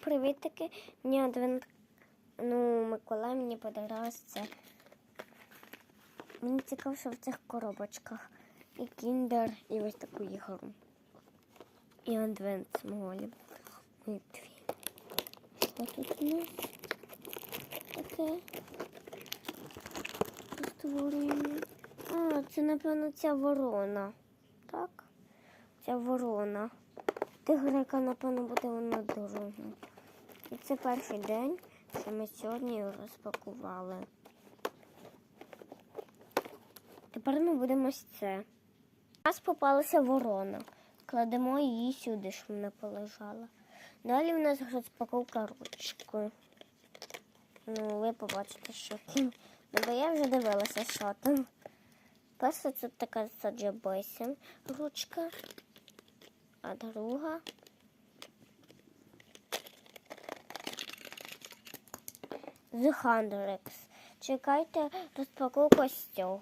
Привітики. Мені адвент... Ну, Миколай мені подарував це. Мені цікаво, що в цих коробочках. І кіндер, і ось таку ігру. І адвент. І дві. Що тут у нас? Таке. Створюємо. А, це, напевно, ця ворона. Так? Ця ворона. Тигрика, напевно, буде вона дорога. І це перший день, що ми сьогодні його розпакували. Тепер ми будемо ось це. У нас попалася ворона. Кладемо її сюди, щоб вона полежала. Далі в нас розпаковка ручкою. Ну, ви побачите, що. Ну, бо я вже дивилася, що там. Перша це така саджабися ручка, а друга. The Hundreds. Чекайте розпаковку з цього.